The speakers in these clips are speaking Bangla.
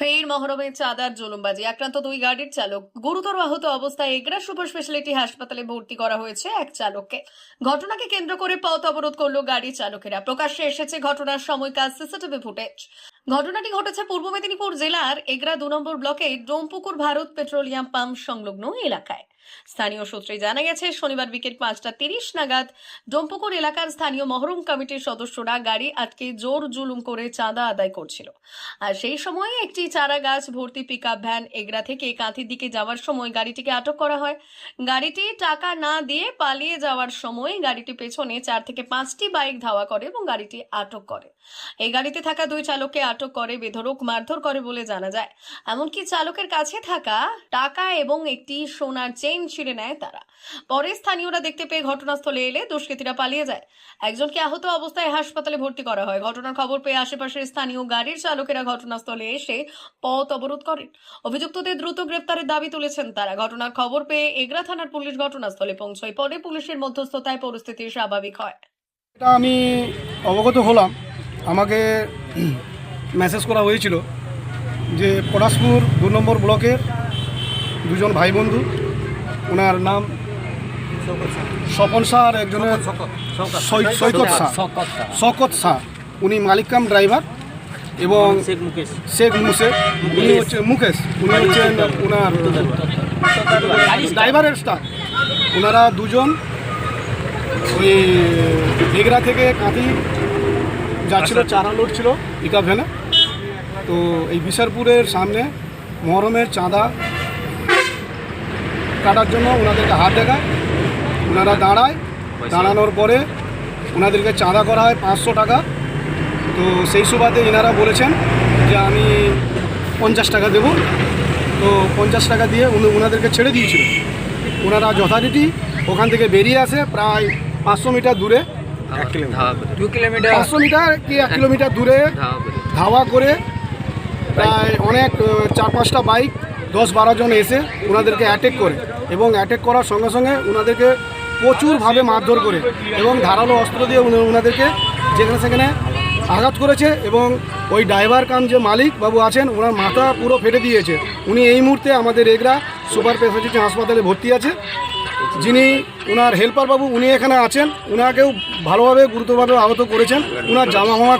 ফের মহরমে চাঁদার জুলুমবাজি। আক্রান্ত দুই গাড়ির চালক গুরুতর আহত অবস্থায় এগরা সুপার স্পেশালিটি হাসপাতালে ভর্তি করা হয়েছে এক চালককে। ঘটনাকে কেন্দ্র করে পথ অবরোধ করল গাড়ি চালকেরা। প্রকাশ্যে এসেছে ঘটনার সময়কার সিসিটিভি ফুটেজ ঘটনাটি ঘটেছে পূর্ব মেদিনীপুর জেলার এগরা দু নম্বর ব্লকে ডোমপুকুর ভারত পেট্রোলিয়াম পাম্প সংলগ্ন এলাকায়। স্থানীয় সূত্রে জানা গেছে, শনিবার বিকেল পাঁচটা তিরিশ নাগাদ ডোমপুকুর এলাকার স্থানীয় মহরম কমিটির সদস্যরা গাড়ি আটকে জোর জুলুম করে চাঁদা আদায় করছিল। আর সেই সময় একটি চারা গাছ ভর্তি পিক ভ্যান এগরা থেকে কাঁথির দিকে যাওয়ার সময় গাড়িটিকে আটক করা হয়। গাড়িটি টাকা না দিয়ে পালিয়ে যাওয়ার সময় গাড়িটি পেছনে চার থেকে পাঁচটি বাইক ধাওয়া করে এবং গাড়িটি আটক করে। এই গাড়িতে থাকা দুই চালককে আটক করে বেধরক মারধর করে বলে জানা যায়। এমনকি চালকের কাছে থাকা টাকা এবং একটি সোনার চেইন ছিঁড়ে নেয় তারা। পরে স্থানীয়রা দেখতে পেয়ে ঘটনাস্থলে এলে দুষ্কৃতীরা পালিয়ে যায়। একজনকে আহত অবস্থায় হাসপাতালে ভর্তি করা হয়। ঘটনার খবর পেয়ে আশেপাশের স্থানীয় গাড়ির চালকেরা ঘটনাস্থলে এসে পথ অবরোধ করেন। অভিযুক্তদের দ্রুত গ্রেপ্তারের দাবি তুলেছেন তারা। ঘটনার খবর পেয়ে এগরা থানার পুলিশ ঘটনাস্থলে পৌঁছয়। পরে পুলিশের মধ্যস্থতায় পরিস্থিতি স্বাভাবিক হয়। এটা আমি অবগত হলাম। আমাকে মেসেজ করা হয়েছিল যে পলাশপুর দু নম্বর ব্লকের দুজন ভাই বন্ধু ওনার নাম স্বপন শাহ আর একজনের সৈকত শাহ শকত শাহ উনি মালিক কাম ড্রাইভার এবং শেখ মুকেশ। শেখ মুসে উনি হচ্ছে মুকেশ। উনি হচ্ছেন ওনার ড্রাইভারের স্টাফ। ওনারা দুজন ওই এগরা থেকে কাঁথি যাচ্ছিল চারা লোড ছিল ভ্যানে। তো এই বিশারপুরের সামনে মহরমের চাঁদা কাটার জন্য ওনাদেরকে হাত দেখায় ওনারা দাঁড়ায় দাঁড়ানোর পরে ওনাদেরকে চাঁদা করা হয় পাঁচশো টাকা। তো সেই সুবাদে এনারা বলেছেন যে আমি পঞ্চাশ টাকা দেব। তো পঞ্চাশ টাকা দিয়ে উনি ওনাদেরকে ছেড়ে দিয়েছিল। ওনারা যথারীতি ওখান থেকে বেরিয়ে আসে প্রায় পাঁচশো মিটার দূরে। পাঁচশো মিটার কি এক কিলোমিটার দূরে? ধাওয়া করে প্রায় অনেক চার পাঁচটা বাইক দশ বারো জন এসে ওনাদেরকে অ্যাটেক করে। এবং অ্যাটেক করার সঙ্গে সঙ্গে ওনাদেরকে প্রচুরভাবে মারধর করে এবং ধারালো অস্ত্র দিয়ে ওনাদেরকে যেখানে সেখানে আঘাত করেছে এবং ওই ড্রাইভার কাম যে মালিক বাবু আছেন, ওনার মাথা পুরো ফেটে দিয়েছে। উনি এই মুহূর্তে আমাদের এগরা সুপার স্পেশালিটি হাসপাতালে ভর্তি আছে। যিনি ওনার হেল্পার বাবু, উনি এখানে আছেন। ওনাকেও ভালোভাবে, গুরুতরভাবে আহত করেছেন। ওনার জামা ফামা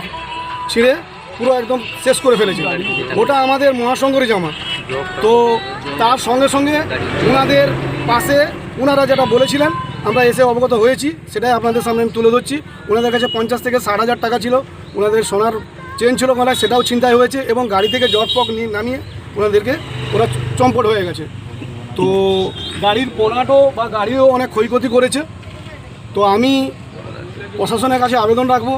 ছিঁড়ে পুরো একদম শেষ করে ফেলেছে। ওটা আমাদের মহাসংঘের জামা। তো তার সঙ্গে সঙ্গে ওনাদের পাশে ওনারা যেটা বলেছিলেন, আমরা এসে অবগত হয়েছি, সেটাই আপনাদের সামনে আমি তুলে ধরছি। ওনাদের কাছে পঞ্চাশ থেকে ষাট হাজার টাকা ছিল ওনাদের সোনার চেন ছিল গলায়, সেটাও চিন্তায় হয়েছে এবং গাড়ি থেকে জট পক নিয়ে নামিয়ে ওনাদেরকে ওরা চম্পট হয়ে গেছে। তো গাড়ির পোনাটো বা গাড়িও অনেক ক্ষয়ক্ষতি করেছে। তো আমি প্রশাসনের কাছে আবেদন রাখব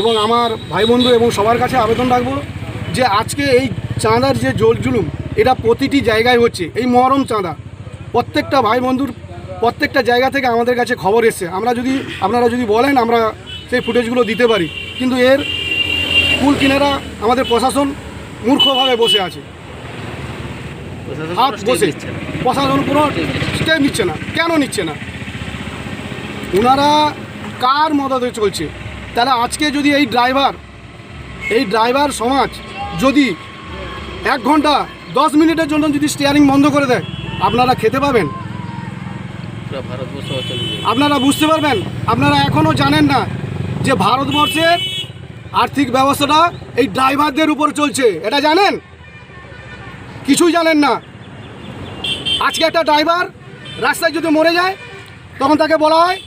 এবং আমার ভাই বন্ধু এবং সবার কাছে আবেদন রাখব যে আজকে এই চাঁদার যে জল জুলুম এটা প্রতিটি জায়গায় হচ্ছে। এই মহরম চাঁদা। প্রত্যেকটা ভাই বন্ধুর প্রত্যেকটা জায়গা থেকে আমাদের কাছে খবর এসছে। আমরা যদি আপনারা যদি বলেন আমরা সেই ফুটেজগুলো দিতে পারি। কিন্তু এর কুল কিনারা আমাদের প্রশাসন মূর্খভাবে বসে আছে। হাত বসে। প্রশাসন কোনো স্টেপ নিচ্ছে না। কেন নিচ্ছে না? ওনারা কার মদতে চলছে? তাহলে আজকে যদি এই ড্রাইভার এই ড্রাইভার সমাজ যদি এক ঘণ্টা দশ মিনিটের জন্য যদি স্টিয়ারিং বন্ধ করে দেয় আপনারা খেতে পাবেন। আপনারা বুঝতে পারবেন? আপনারা এখনও জানেন না যে ভারতবর্ষের আর্থিক ব্যবস্থাটা এই ড্রাইভারদের উপর চলছে। এটা জানেন? কিছুই জানেন না। আজকে একটা ড্রাইভার রাস্তায় যদি মরে যায় তখন তাকে বলা হয়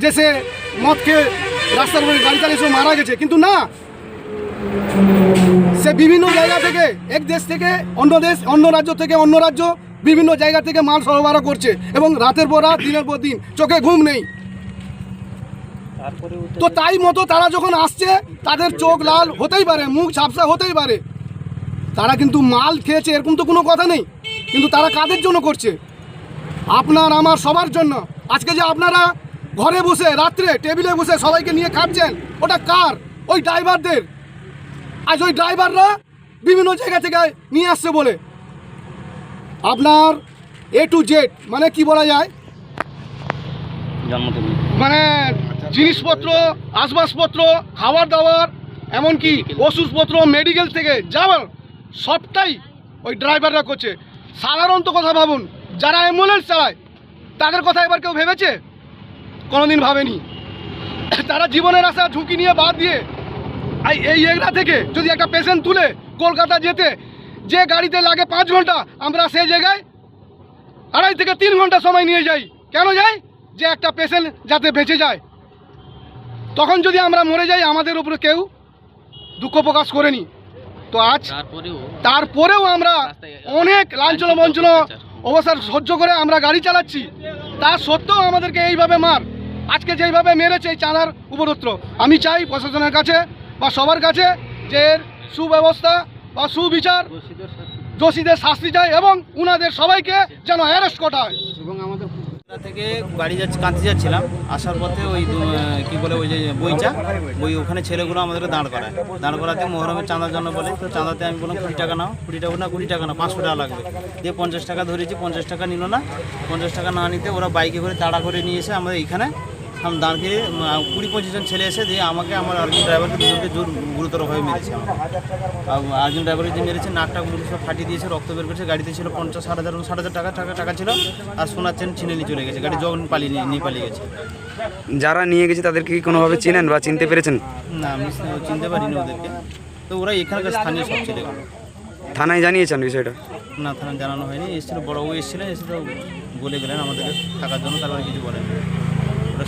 যে সে মদ খেয়ে রাস্তার উপরে গাড়ি চালিয়ে মারা গেছে। কিন্তু না। সে বিভিন্ন জায়গা থেকে এক দেশ থেকে অন্য দেশ অন্য রাজ্য থেকে অন্য রাজ্য বিভিন্ন জায়গা থেকে মাল সরবরাহ করছে এবং রাতের পর রাত দিনের পর দিন চোখে ঘুম নেই। তো তাই মতো তারা যখন আসছে তাদের চোখ লাল হতেই পারে মুখ ঝাপসা হতেই পারে। তারা কিন্তু মাল খেয়েছে এরকম তো কোনো কথা নেই। কিন্তু তারা কাদের জন্য করছে? আপনার আমার সবার জন্য। আজকে যে আপনারা ঘরে বসে রাত্রে টেবিলে বসে সবাইকে নিয়ে খাচ্ছেন ওটা কার? ওই ড্রাইভারদের আজ ওই ড্রাইভাররা বিভিন্ন জায়গা থেকে নিয়ে আসছে বলে। আপনার এ টু জেড মানে কি বলা যায়? মানে জিনিসপত্র আসবাবপত্র খাবার দাবার এমনকি ওষুধপত্র মেডিকেল থেকে যাবার সবটাই ওই ড্রাইভাররা করছে। সাধারণত কথা ভাবুন যারা অ্যাম্বুলেন্স চালায় তাদের কথা এবার কেউ ভেবেছে? কোনোদিন ভাবেনি। তারা জীবনের আশা ঝুঁকি নিয়ে বাদ দিয়ে এই এই এগরা থেকে যদি একটা পেশেন্ট তুলে কলকাতা যেতে যে গাড়িতে লাগে পাঁচ ঘণ্টা আমরা সেই জায়গায় আড়াই থেকে তিন ঘণ্টা সময় নিয়ে যাই। কেন যাই? যে একটা পেশেন্ট যাতে বেঁচে যায়। তখন যদি আমরা মরে যাই আমাদের উপরে কেউ দুঃখ প্রকাশ করেনি। তো আজ তারপরেও আমরা অনেক লাঞ্ছনা বঞ্চনা অবস্থার সহ্য করে আমরা গাড়ি চালাচ্ছি। তা সত্ত্বেও আমাদেরকে এইভাবে মার। আজকে যেইভাবে মেরেছে এই চাঁদার উপরত্র আমি চাই প্রশাসনের কাছে বা সবার কাছে যে সুব্যবস্থা বা সুবিচার দোষীদের শাস্তি চাই এবং উনাদের সবাইকে যেন অ্যারেস্ট করা হয়। কলকাতা থেকে বাড়ি যাচ্ছি, কাঁদতে যাচ্ছিলাম। আসার পথে ওই কি বলে ওই যে বইচা বই ওখানে ছেলেগুলো আমাদের দাঁড় করায়। দাঁড় করাতে মহরমের চাঁদার জন্য বলে, তো চাঁদাতে আমি বললাম, কুড়ি টাকা নাও, কুড়ি টাকা না কুড়ি টাকা না, পাঁচশো টাকা লাগবে। দিয়ে পঞ্চাশ টাকা ধরেছি, পঞ্চাশ টাকা নিল না। পঞ্চাশ টাকা না নিতে ওরা বাইকে করে তাড়া করে নিয়ে এসে আমাদের এখানে আমি দাঁড় করে উম, আহ, কুড়ি পঁচিশ জন ছেলে এসে দিয়ে আমাকে আমার আরেকজন ড্রাইভারকে দুজনকে জোর গুরুতরভাবে মেরেছে আমাকে আর আরেকজন ড্রাইভারকে যে মেরেছে নাকটা গুলো সব ফাটিয়ে দিয়েছে রক্ত বের করেছে গাড়িতে ছিল পঞ্চাশ ষাট হাজার ষাট হাজার টাকা টাকা টাকা ছিল আর সোনার চেন ছিনে নিয়ে চলে গেছে গাড়ি যখন পালিয়ে নিয়ে পালিয়ে গেছে। যারা নিয়ে গেছে তাদেরকে কি কোনোভাবে চিনেন বা চিনতে পেরেছেন? না আমি চিনতে পারিনি ওদেরকে। তো ওরা এখানকার স্থানীয় সব ছেলেগুলো থানায় জানিয়েছেন বিষয়টা? না থানায় জানানো হয়নি এসেছিল বড় বউ এসেছিলেন এসে তো বলে গেলেন আমাদেরকে থাকার জন্য তারপরে কিছু বলেন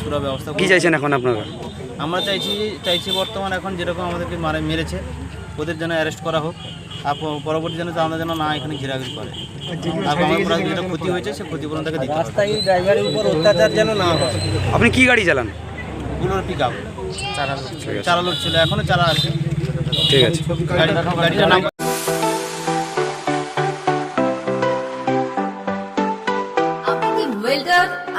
সুরা ব্যবস্থা কি চাইছেন এখন আপনারা? আমরা চাইছি চাইছি বর্তমান এখন যেরকম আমাদেরকে মারে মেরেছে ওদের যেন অ্যারেস্ট করা হোক। আর পরবর্তী যেন আমরা যেন না এখানে ঘেরাঘিরি করে। যেটা ক্ষতি হয়েছে সে ক্ষতিপূরণ তাকে দিতে ড্রাইভারের উপর অত্যাচার যেন না হয়। আপনি কি গাড়ি চালান? গুলোর পিক আপ চারা চারা ছিল এখনও চারা আছে ঠিক আছে। গাড়ি গাড়িটার নাম